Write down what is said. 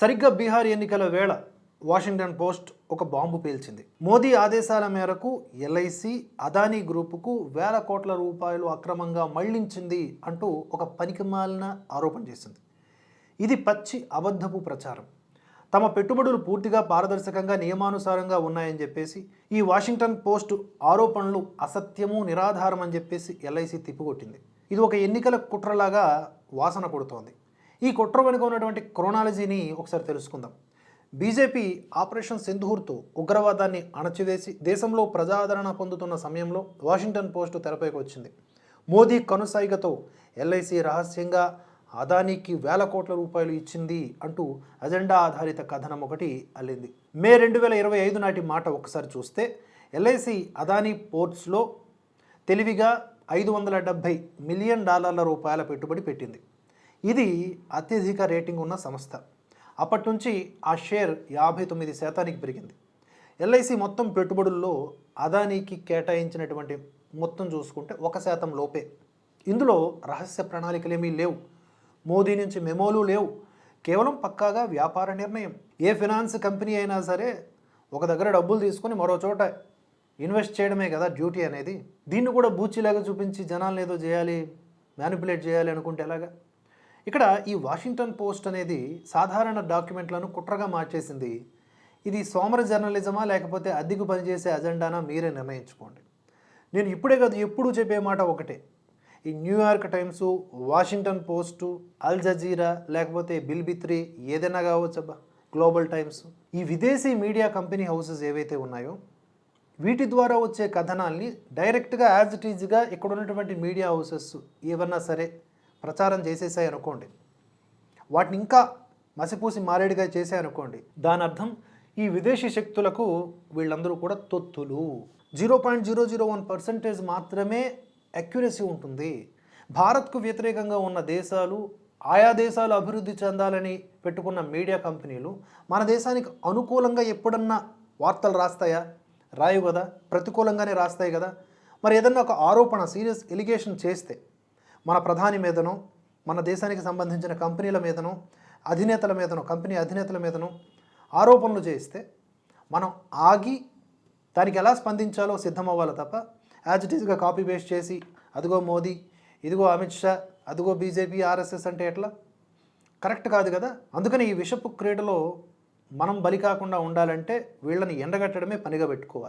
సరిగ్గా బీహార్ ఎన్నికల వేళ వాషింగ్టన్ పోస్ట్ ఒక బాంబు పేల్చింది. మోదీ ఆదేశాల మేరకు ఎల్ఐసి అదానీ గ్రూపుకు వేల కోట్ల రూపాయలు అక్రమంగా మళ్ళించింది అంటూ ఒక పనికిమాలిన ఆరోపణ చేసింది. ఇది పచ్చి అబద్ధపు ప్రచారం. తమ పెట్టుబడులు పూర్తిగా పారదర్శకంగా నియమానుసారంగా ఉన్నాయని చెప్పేసి ఈ వాషింగ్టన్ పోస్ట్ ఆరోపణలు అసత్యము నిరాధారం అని చెప్పేసి ఎల్ఐసి తిప్పికొట్టింది. ఇది ఒక ఎన్నికల కుట్రలాగా వాసన కొడుతోంది. ఈ కుట్ర వెనుక ఉన్నటువంటి క్రోనాలజీని ఒకసారి తెలుసుకుందాం. బీజేపీ ఆపరేషన్ సింధూర్తో ఉగ్రవాదాన్ని అణచివేసి దేశంలో ప్రజాదరణ పొందుతున్న సమయంలో వాషింగ్టన్ పోస్ట్ తెరపైకి వచ్చింది. మోదీ కనుసైగతో ఎల్ఐసి రహస్యంగా అదానీకి వేల కోట్ల రూపాయలు ఇచ్చింది అంటూ అజెండా ఆధారిత కథనం ఒకటి అల్లింది. మే రెండు వేల ఇరవై ఐదు నాటి మాట ఒకసారి చూస్తే ఎల్ఐసి అదానీ పోర్ట్స్లో తెలివిగా ఐదు వందల డెబ్భై మిలియన్ డాలర్ల రూపాయల పెట్టుబడి పెట్టింది. ఇది అత్యధిక రేటింగ్ ఉన్న సంస్థ. అప్పటి నుంచి ఆ షేర్ యాభై తొమ్మిది శాతానికి పెరిగింది. ఎల్ఐసి మొత్తం పెట్టుబడుల్లో అదానీకి కేటాయించినటువంటి మొత్తం చూసుకుంటే ఒక శాతం లోపే. ఇందులో రహస్య ప్రణాళికలేమీ లేవు. మోదీ నుంచి మెమోలు లేవు. కేవలం పక్కాగా వ్యాపార నిర్ణయం. ఏ ఫినాన్స్ కంపెనీ అయినా సరే ఒక దగ్గర డబ్బులు తీసుకొని మరో చోట ఇన్వెస్ట్ చేయడమే కదా డ్యూటీ అనేది. దీన్ని కూడా బూచిలాగా చూపించి జనాలను ఏదో చేయాలి మ్యానిపులేట్ చేయాలి అనుకుంటే ఎలాగా? ఇక్కడ ఈ వాషింగ్టన్ పోస్ట్ అనేది సాధారణ డాక్యుమెంట్లను కుట్రగా మార్చేసింది. ఇది సోమర జర్నలిజమా లేకపోతే అద్దెకు పనిచేసే అజెండానా మీరే నిర్ణయించుకోండి. నేను ఇప్పుడే కాదు ఎప్పుడూ చెప్పే మాట ఒకటే. ఈ New York Times Washington Post Al Jazeera లేకపోతే బిల్బిత్రి ఏదైనా కావచ్చబ్బా గ్లోబల్ టైమ్స్. ఈ విదేశీ మీడియా కంపెనీ హౌసెస్ ఏవైతే ఉన్నాయో వీటి ద్వారా వచ్చే కథనాల్ని డైరెక్ట్గా యాజ్ ఇట్ ఈజ్గా ఇక్కడ ఉన్నటువంటి మీడియా హౌసెస్ ఏమన్నా సరే ప్రచారం చేసేసాయి అనుకోండి. వాటిని ఇంకా మసిపూసి మారేడుగా చేసాయి అనుకోండి. దాని అర్థం ఈ విదేశీ శక్తులకు వీళ్ళందరూ కూడా తొత్తులు. Zero point zero zero one percentage మాత్రమే అక్యురసీ ఉంటుంది. భారత్కు వ్యతిరేకంగా ఉన్న దేశాలు ఆయా దేశాలు అభివృద్ధి చెందాలని పెట్టుకున్న మీడియా కంపెనీలు మన దేశానికి అనుకూలంగా ఎప్పుడన్నా వార్తలు రాస్తాయా? రాయు కదా? ప్రతికూలంగానే రాస్తాయి కదా? మరి ఏదన్నా ఒక ఆరోపణ సీరియస్ ఎలిగేషన్ చేస్తే మన ప్రధాని మీదను మన దేశానికి సంబంధించిన కంపెనీల మీదను అధినేతల మీదను కంపెనీ అధినేతల మీదను ఆరోపణలు చేస్తే మనం ఆగి దానికి ఎలా స్పందించాలో సిద్ధమవ్వాలి తప్ప యాజ్ ఇట్ ఈస్గా కాపీ పేస్ట్ చేసి అదిగో మోదీ ఇదిగో అమిత్ షా అదిగో బీజేపీ ఆర్ఎస్ఎస్ అంటే ఎట్లా? కరెక్ట్ కాదు కదా? అందుకని ఈ విషపు క్రీడలో మనం బలి కాకుండా ఉండాలంటే వీళ్ళని ఎండగట్టడమే పనిగా పెట్టుకోవాలి.